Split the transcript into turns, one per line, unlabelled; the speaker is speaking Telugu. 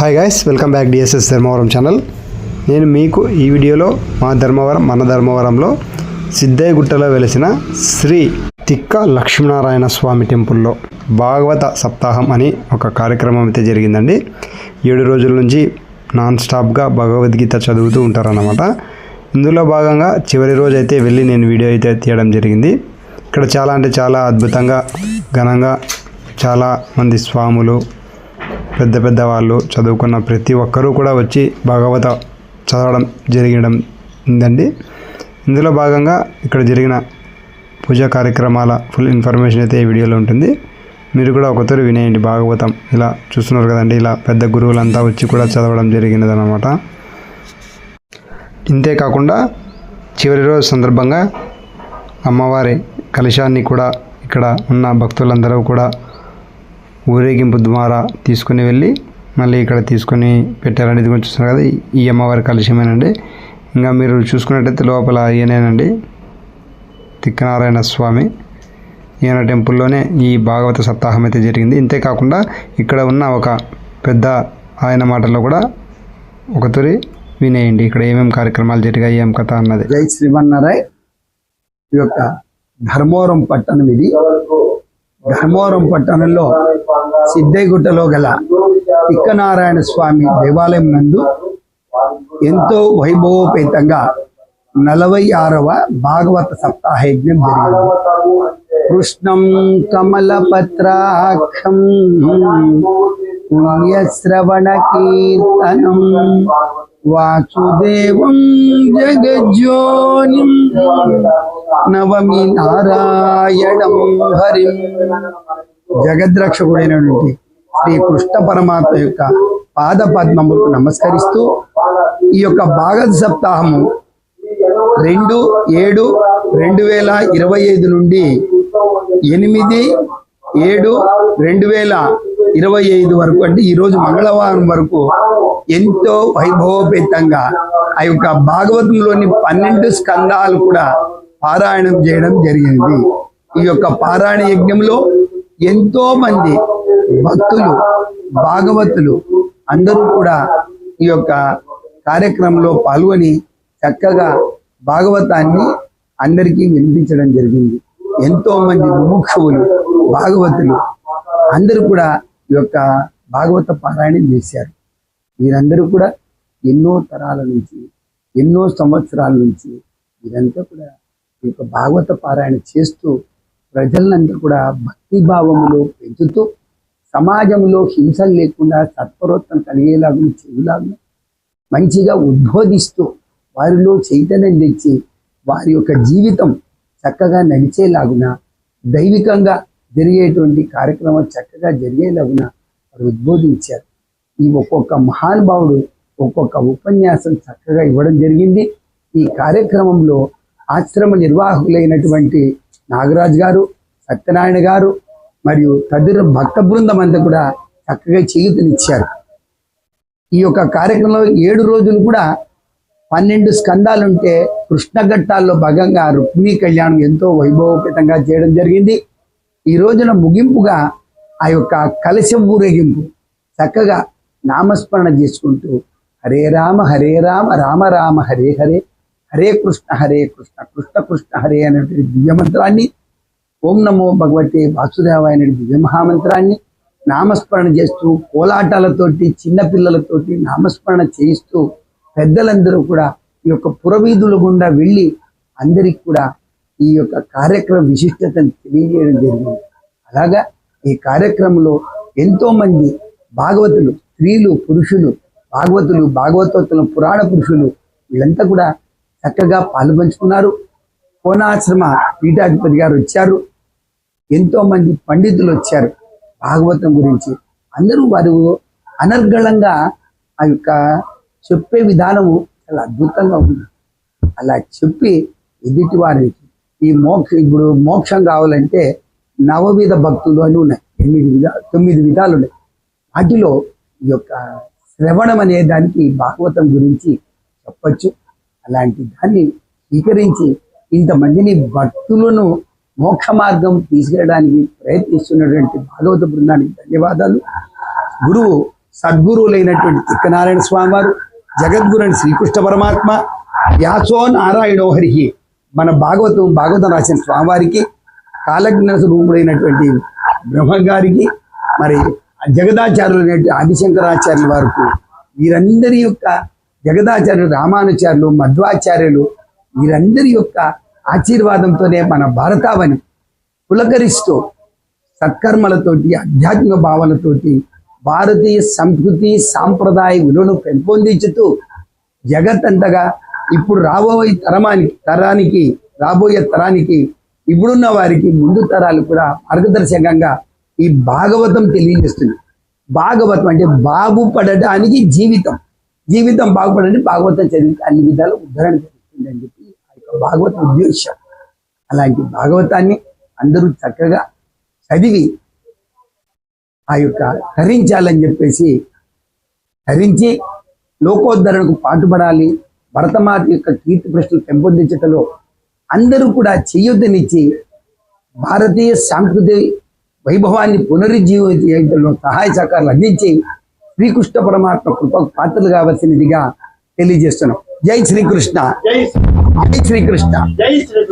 Hi guys welcome back DSS Dharmavaram channel నేను మీకు ఈ వీడియోలో మా ధర్మవరం మన ధర్మవరంలో సిద్ధయ్య గుట్టలో వెలిసిన శ్రీ తిక్క లక్ష్మీనారాయణ స్వామి టెంపుల్లో భాగవత సప్తాహం అని ఒక కార్యక్రమం అయితే జరిగిందండి. ఏడు రోజుల నుంచి నాన్ స్టాప్గా భగవద్గీత చదువుతూ ఉంటారన్నమాట. ఇందులో భాగంగా చివరి రోజు అయితే వెళ్ళి నేను వీడియో అయితే తీయడం జరిగింది. ఇక్కడ చాలా అంటే చాలా అద్భుతంగా ఘనంగా చాలా మంది స్వాములు పెద్ద పెద్ద వాళ్ళు చదువుకున్న ప్రతి ఒక్కరూ కూడా వచ్చి భాగవత చదవడం జరిగడం ఉందండి. ఇందులో భాగంగా ఇక్కడ జరిగిన పూజా కార్యక్రమాల ఫుల్ ఇన్ఫర్మేషన్ అయితే ఈ వీడియోలో ఉంటుంది. మీరు కూడా ఒకతూరు వినేయండి భాగవతం. ఇలా చూస్తున్నారు కదండి ఇలా పెద్ద గురువులంతా వచ్చి కూడా చదవడం జరిగినదన్నమాట ఇంతే కాకుండా చివరి రోజు సందర్భంగా అమ్మవారి కలశాన్ని కూడా ఇక్కడ ఉన్న భక్తులందరూ కూడా ఊరేగింపు ద్వారా తీసుకుని వెళ్ళి మళ్ళీ ఇక్కడ తీసుకొని పెట్టారండి ఇది చూస్తున్నారు కదా. ఈ అమ్మవారి కలుషమేనండి ఇంకా మీరు చూసుకున్నట్టయితే లోపల ఈయనేనండి. తిక్కనారాయణ స్వామి. ఈయన టెంపుల్లోనే ఈ భాగవత సప్తాహం అయితే జరిగింది. ఇంతే కాకుండా ఇక్కడ ఉన్న ఒక పెద్ద ఆయన మాటల్లో కూడా ఒక తొరి వినేయండి. ఇక్కడ ఏమేమి కార్యక్రమాలు జరిగాయి ఏం కథ అన్నది.
జై శ్రీమన్నారాయ్ ఈ యొక్క ధర్మవరం పట్టణం ఇది. ధర్మవరం పట్టణంలో సిద్ధయ్యగుట్టలో గల తిక్కనారాయణ స్వామి దేవాలయం నందు ఎంతో వైభవోపేతంగా నలభై ఆరవ భాగవత సప్తాహ యజ్ఞం జరిగింది. కృష్ణం కమలపత్రాక్షం పుణ్యశ్రవణ కీర్తనం వాసుదేవం జగజ్యోనిం నవమి నారాయణం హరిం జగద్రక్షకుడైనటువంటి శ్రీ కృష్ణ పరమాత్మ యొక్క పాద పద్మములకు నమస్కరిస్తూ ఈ యొక్క భాగవత సప్తాహము రెండు ఏడు రెండు వేల ఇరవై ఐదు నుండి ఎనిమిది ఏడు రెండు వేల ఇరవై ఐదు వరకు అంటే ఈరోజు మంగళవారం వరకు ఎంతో వైభవోపేతంగా ఆ యొక్క భాగవతంలోని పన్నెండు స్కందాలు కూడా పారాయణం చేయడం జరిగింది. ఈ యొక్క పారాయణ యజ్ఞంలో ఎంతో మంది భక్తులు భాగవతులు అందరూ కూడా ఈ యొక్క కార్యక్రమంలో పాల్గొని చక్కగా భాగవతాన్ని అందరికీ వినిపించడం జరిగింది. ఎంతో మంది ముముక్షువులు భాగవతులు అందరూ కూడా ఈ యొక్క భాగవత పారాయణం చేశారు. వీరందరూ కూడా ఎన్నో తరాల నుంచి ఎన్నో సంవత్సరాల నుంచి వీరంతా కూడా ఈ యొక్క భాగవత పారాయణ చేస్తూ ప్రజలందరూ కూడా భక్తి భావములో పెంచుతూ సమాజంలో హింసలు లేకుండా సత్వరోత్తం కలిగేలాగా చెవులాగా మంచిగా ఉద్బోధిస్తూ వారిలో చైతన్యం తెచ్చి వారి యొక్క జీవితం చక్కగా నడిచేలాగున దైవికంగా జరిగేటువంటి కార్యక్రమం చక్కగా జరిగేలాగున వారు ఉద్బోధించారు. ఈ ఒక్కొక్క మహానుభావుడు ఒక్కొక్క ఉపన్యాసం చక్కగా ఇవ్వడం జరిగింది. ఈ కార్యక్రమంలో ఆశ్రమ నిర్వాహకులైనటువంటి నాగరాజు గారు సత్యనారాయణ గారు మరియు తదితర భక్త బృందం అంతా కూడా చక్కగా చేయుతనిచ్చారు. ఈ యొక్క కార్యక్రమంలో ఏడు రోజులు కూడా పన్నెండు స్కందాలు ఉంటే కృష్ణఘట్టాల్లో భాగంగా రుక్మిణీ కళ్యాణం ఎంతో వైభవోపేతంగా చేయడం జరిగింది. ఈ రోజున ముగింపుగా ఆ యొక్క కలశం ఊరేగింపు చక్కగా నామస్మరణ చేసుకుంటూ హరే రామ హరే రామ రామ రామ హరే హరే హరే కృష్ణ హరే కృష్ణ కృష్ణ కృష్ణ హరే అనేటువంటి దివ్యమంత్రాన్ని ఓం నమో భగవతే వాసుదేవాయ అనే దివ్య మహామంత్రాన్ని నామస్మరణ చేస్తూ కోలాటాలతోటి చిన్న పిల్లలతోటి నామస్మరణ చేయిస్తూ పెద్దలందరూ కూడా ఈ యొక్క పురవీధుల గుండా వెళ్ళి అందరికి కూడా ఈ యొక్క కార్యక్రమ విశిష్టతను తెలియజేయడం జరిగింది. అలాగా ఈ కార్యక్రమంలో ఎంతో మంది భాగవతులు స్త్రీలు పురుషులు భాగవతులు భాగవతోత్తులు పురాణ పురుషులు వీళ్ళంతా కూడా చక్కగా పాల్పంచుకున్నారు కోనాశ్రమ పీఠాధిపతి గారు వచ్చారు. ఎంతో మంది పండితులు వచ్చారు భాగవతం గురించి. అందరూ వారు అనర్గళంగా ఆ యొక్క చెప్పే విధానము చాలా అద్భుతంగా ఉంది. అలా చెప్పి ఎదుటి వారికి ఈ మోక్ష ఇప్పుడు మోక్షం కావాలంటే నవవిధ భక్తులు అని ఉన్నాయి. ఎనిమిది విధా తొమ్మిది విధాలు ఉన్నాయి. వాటిలో ఈ యొక్క శ్రవణం అనే దానికి భాగవతం గురించి చెప్పచ్చు. అలాంటి దాన్ని స్వీకరించి ఇంతమందిని భక్తులను మోక్ష మార్గం తీసుకెళ్ళడానికి ప్రయత్నిస్తున్నటువంటి భాగవత బృందానికి ధన్యవాదాలు. గురువు సద్గురువులైనటువంటి తిక్కనారాయణ స్వామి వారు జగద్గురుని శ్రీకృష్ణ పరమాత్మ వ్యాసో నారాయణో హరికి మన భాగవతం భాగవతం రాసిన స్వామివారికి కాలజ్ఞ స్వరూపుడైనటువంటి బ్రహ్మగారికి మరి జగదాచార్యులు ఆదిశంకరాచార్యుల వారికి వీరందరి యొక్క జగదాచార్యులు రామానుచార్యులు మధ్వాచార్యులు వీరందరి యొక్క ఆశీర్వాదంతోనే మన భారతావని పులకరిస్తూ సత్కర్మలతోటి ఆధ్యాత్మిక భావనతోటి భారతీయ సంస్కృతి సాంప్రదాయ విలువను పెంపొందించుతూ జగత్తంతగా ఇప్పుడు రాబోయే తరమానికి తరానికి రాబోయే తరానికి ఇప్పుడున్న వారికి ముందు తరాలు కూడా మార్గదర్శకంగా ఈ భాగవతం తెలియజేస్తుంది. భాగవతం అంటే బాగుపడడానికి జీవితం. జీవితం బాగుపడండి భాగవతం చదివితే అన్ని విధాలు ఉద్ధరణ జరుగుతుంది అని చెప్పి ఆ యొక్క భాగవత ఉద్దేశం. అలాంటి భాగవతాన్ని అందరూ చక్కగా చదివి ఆ యొక్క ధరించాలని చెప్పేసి ధరించి లోకోద్ధరణకు పాటుపడాలి. భరతమాత యొక్క కీర్తి ప్రశ్నలు పెంపొందించటంలో అందరూ కూడా చేయొద్దనిచ్చి భారతీయ సాంస్కృతిక వైభవాన్ని పునరుజ్జీవించడంలో సహాయ సహకారాలు అందించి శ్రీకృష్ణ పరమాత్మ కృపకు పాత్రలు కావాల్సినదిగా తెలియజేస్తున్నాం. జై శ్రీకృష్ణ. జై శ్రీకృష్ణ.
జై శ్రీ